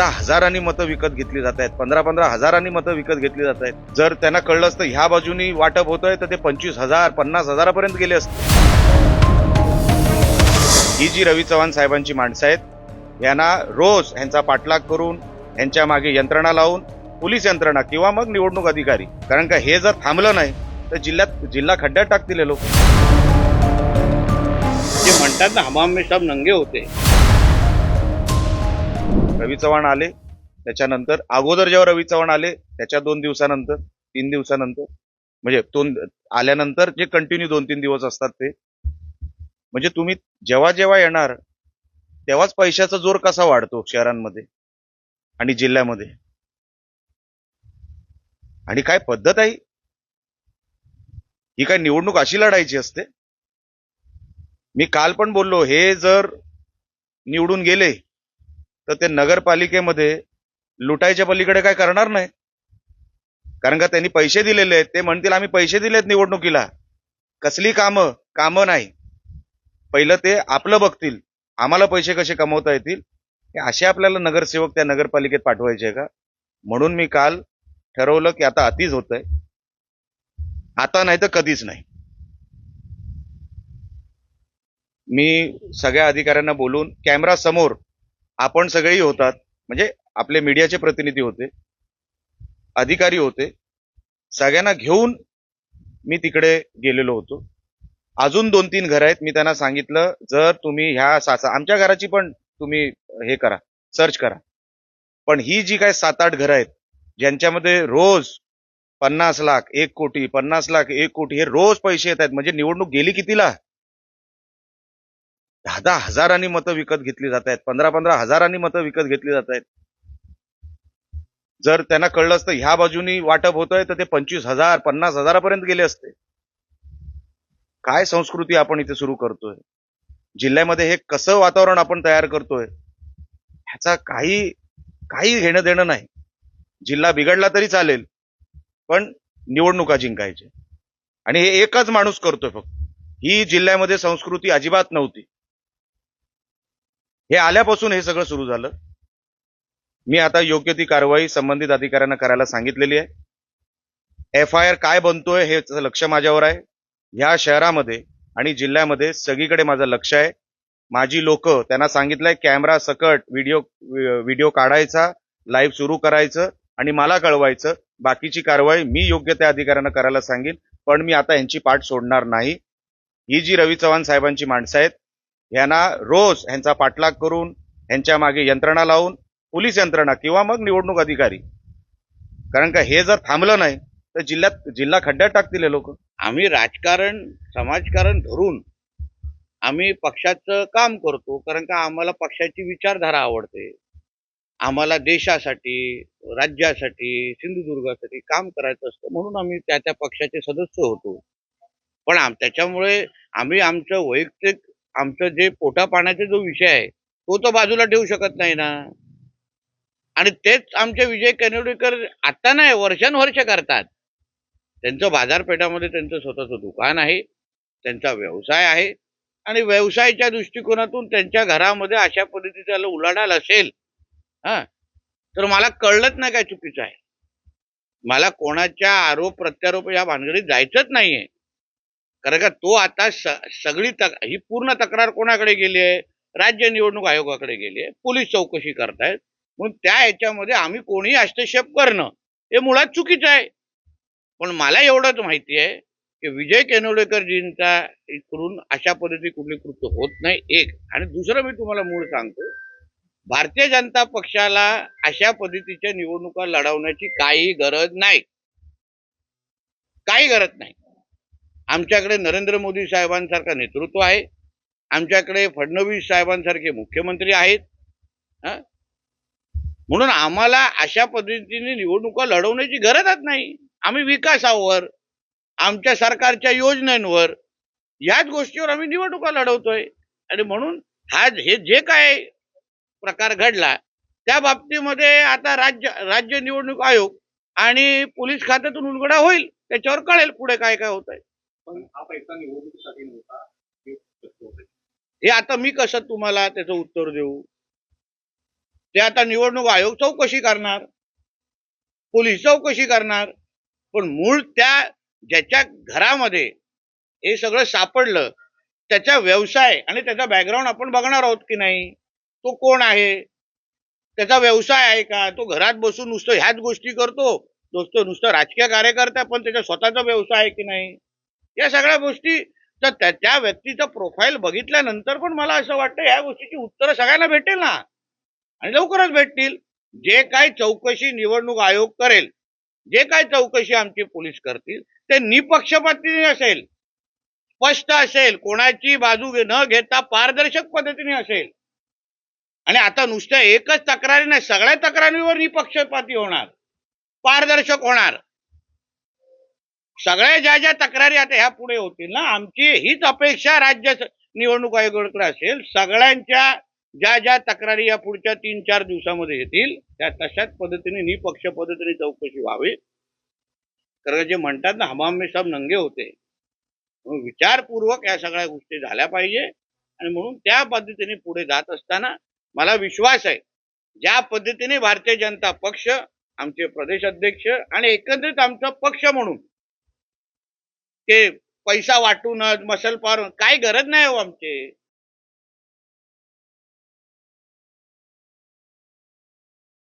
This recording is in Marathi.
दहा हजारांनी मतं विकत घेतली जात आहेत. पंधरा पंधरा हजारांनी मतं विकत घेतली जात आहेत. जर त्यांना कळलं असतं ह्या बाजूनी वाटप होतंय तर ते पंचवीस हजार पन्नास हजारापर्यंत गेले असते. ही जी रवी चव्हाण साहेबांची माणसं आहेत यांना रोज यांचा पाठलाग करून यांच्या मागे यंत्रणा लावून पोलीस यंत्रणा किंवा मग निवडणूक अधिकारी. कारण का हे जर थांबलं नाही तर जिल्ह्यात जिल्हा खड्ड्यात टाकतील लोक. जे म्हणतात ना हमाम में सब नंगे होते. रवी चव्हाण आले त्याच्यानंतर अगोदर जेव्हा रवी चव्हाण आले त्याच्या दोन दिवसानंतर तीन दिवसानंतर म्हणजे दोन आल्यानंतर जे कंटिन्यू दोन तीन दिवस असतात ते. म्हणजे तुम्ही जेव्हा जेव्हा येणार तेव्हाच पैशाचा जोर कसा वाढतो शहरांमध्ये आणि जिल्ह्यामध्ये? आणि काय पद्धत आहे? ही काय निवडणूक अशी लढायची असते? मी काल पण बोललो हे जर निवडून गेले तर ते नगरपालिकेमध्ये लुटायच्या पलीकडे काय करणार नाही. कारण का त्यांनी पैसे दिलेले आहेत. ते म्हणतील आम्ही पैसे दिलेत निवडणुकीला. कसली कामं? कामं नाही. पहिलं ते आपलं बघतील. आम्हाला पैसे कसे कमवता येतील? असे आपल्याला नगरसेवक त्या नगरपालिकेत पाठवायचे का? म्हणून मी काल ठरवलं की आता अतिच होत आहे आता नाही तर कधीच नाही. मी सगळ्या अधिकाऱ्यांना बोलून कॅमेरा समोर आपण सगळेही होतात. म्हणजे आपले मीडियाचे प्रतिनिधी होते. अधिकारी होते. सगळ्यांना घेऊन मी तिकडे गेलेलो होतो. अजून दोन तीन घर आहेत. मी त्यांना सांगितलं जर तुम्ही ह्या साचा आमच्या घराची पण तुम्ही हे करा सर्च करा. पण ही जी काय सात आठ घरं आहेत ज्यांच्यामध्ये रोज पन्नास लाख एक कोटी पन्नास लाख एक कोटी हे रोज पैसे येत आहेत. म्हणजे निवडणूक गेली कितीला? दहा दहा हजारांनी मतं विकत घेतली जात आहेत. पंधरा पंधरा हजारांनी मतं विकत घेतली जात आहेत. जर त्यांना कळलं असतं ह्या बाजूनी वाटप होतंय तर ते पंचवीस हजार पन्नास हजारापर्यंत गेले असते. काय संस्कृती आपण इथे सुरू करतोय? जिल्ह्यामध्ये हे कसं वातावरण आपण तयार करतोय? ह्याचा काही काही घेणं देणं नाही. जिल्हा बिघडला तरी चालेल पण निवडणुका जिंकायचे आणि हे एकच माणूस करतोय फक्त. ही जिल्ह्यामध्ये संस्कृती अजिबात नव्हती. हे आल्यापासून हे सगळं सुरू झालं. मी आता योग्य ती कारवाई संबंधित अधिकाऱ्यांना करायला सांगितलेली आहे. एफ आय आर काय बनतोय हे लक्ष माझ्यावर आहे. ह्या शहरामध्ये आणि जिल्ह्यामध्ये सगळीकडे माझं लक्ष आहे. माझी लोक त्यांना सांगितलंय कॅमेरा सकट व्हिडिओ व्हिडिओ काढायचा लाईव्ह सुरू करायचं आणि मला कळवायचं. बाकीची कारवाई मी योग्य त्या अधिकाऱ्यांना करायला सांगेन. पण मी आता यांची पाठ सोडणार नाही. ही जी रवी चव्हाण साहेबांची माणसं आहेत यांना रोज यांचा पाठलाग करून यांच्या मागे यंत्रणा लावून पोलीस यंत्रणा किंवा मग निवडणूक अधिकारी. कारण का हे जर थांबलं नाही तर जिल्ह्यात जिल्हा खड्ड्यात टाकतील लोक. आम्ही राजकारण समाजकारण धरून आम्ही पक्षाचं काम करतो कारण का आम्हाला पक्षाची विचारधारा आवडते. आम्हाला देशासाठी राज्यासाठी सिंधुदुर्गासाठी काम करायचं असतं म्हणून आम्ही त्या त्या पक्षाचे सदस्य होतो. पण आम त्याच्यामुळे आम्ही आमचं वैयक्तिक आमचं जे पोटा पाण्याचा जो विषय आहे तो तर बाजूला ठेवू शकत नाही ना. आणि तेच आमचे विजय कनेवडेकर आता नाही वर्षानुवर्ष करतात. त्यांचं बाजारपेठामध्ये त्यांचं स्वतःचं दुकान आहे त्यांचा व्यवसाय आहे. आणि व्यवसायाच्या दृष्टिकोनातून त्यांच्या घरामध्ये अशा पद्धतीचा उलाढाल असेल हा तर मला कळलंच नाही काय चुकीचं आहे. मला कोणाच्या आरोप प्रत्यारोप या भानगडीत जायचंच नाहीये. कारण का तो आता सगळी तक ही पूर्ण तक्रार कोणाकडे गेली आहे? राज्य निवडणूक आयोगाकडे गेली आहे. पोलीस चौकशी करतायत. म्हणून त्या ह्याच्यामध्ये आम्ही कोणीही हस्तक्षेप करणं हे मुळात चुकीचं आहे. पण मला एवढंच माहिती आहे की विजय केनोडेकरजींचा इकडून अशा पद्धती कुठली कृत्य होत नाही एक. आणि दुसरं मी तुम्हाला मूळ सांगतो भारतीय जनता पक्षाला अशा पद्धतीच्या निवडणुका लढवण्याची काही गरज नाही. काही गरज नाही. आमच्याकडे नरेंद्र मोदी साहेबांसारखं नेतृत्व आहे. आमच्याकडे फडणवीस साहेबांसारखे मुख्यमंत्री आहेत. म्हणून आम्हाला अशा पद्धतीने निवडणुका लढवण्याची गरजच नाही. आम्ही विकासावर आमच्या सरकारच्या योजनांवर याच गोष्टीवर आम्ही निवडणुका लढवतोय. आणि म्हणून हा हे जे काय प्रकार घडला त्या बाबतीमध्ये आता राज्य राज्य निवडणूक आयोग आणि पोलीस खात्यातून उलगडा होईल. त्याच्यावर कळेल पुढे काय काय होत आहे पण हा पैसा निवडणुकीसाठी नव्हता. हे हे आता मी कसं तुम्हाला त्याचं उत्तर देऊ? ते आता निवडणूक आयोग चौकशी करणार पोलीस चौकशी करणार पण मूळ त्या ज्याच्या घरामध्ये हे सगळं सापडलं त्याचा व्यवसाय आणि त्याचा बॅकग्राऊंड आपण बघणार आहोत की नाही? तो कोण आहे? त्याचा व्यवसाय आहे का? तो घरात बसून नुसतं ह्याच गोष्टी करतो नुसतं नुसतं राजकीय कार्यकर्ता पण त्याचा स्वतःचा व्यवसाय आहे की नाही? या सगळ्या गोष्टी. तर त्या त्या व्यक्तीचं प्रोफाईल बघितल्यानंतर पण मला असं वाटतं या गोष्टीची उत्तरं सगळ्यांना भेटेल ना. आणि लवकरच भेटतील. जे काय चौकशी निवडणूक आयोग करेल जे काय चौकशी आमची पोलीस करतील ते निपक्षपातीने असेल. स्पष्ट असेल. कोणाची बाजू न घेता पारदर्शक पद्धतीने असेल. आणि आता नुसत्या एकच तक्रारी नाही सगळ्या तक्रारीवर निपक्षपाती होणार. पारदर्शक होणार. सगळ्या ज्या ज्या तक्रारी आता ह्या पुढे होतील ना आमची हीच अपेक्षा राज्य निवडणूक आयोगाकडे असेल सगळ्यांच्या ज्या ज्या तक्रारी या पुढच्या तीन चार दिवसामध्ये येतील त्या तशाच पद्धतीने निपक्ष पद्धतीने चौकशी व्हावी. कारण जे म्हणतात ना हमाम सब नंगे होते. म्हणून विचारपूर्वक या सगळ्या गोष्टी झाल्या पाहिजे आणि म्हणून त्या पद्धतीने पुढे जात असताना मला विश्वास आहे ज्या पद्धतीने भारतीय जनता पक्ष आमचे प्रदेश अध्यक्ष आणि एकंदरीत आमचा पक्ष म्हणून ते पैसा वाटून मसल पार काय गरज नाही हो आमचे.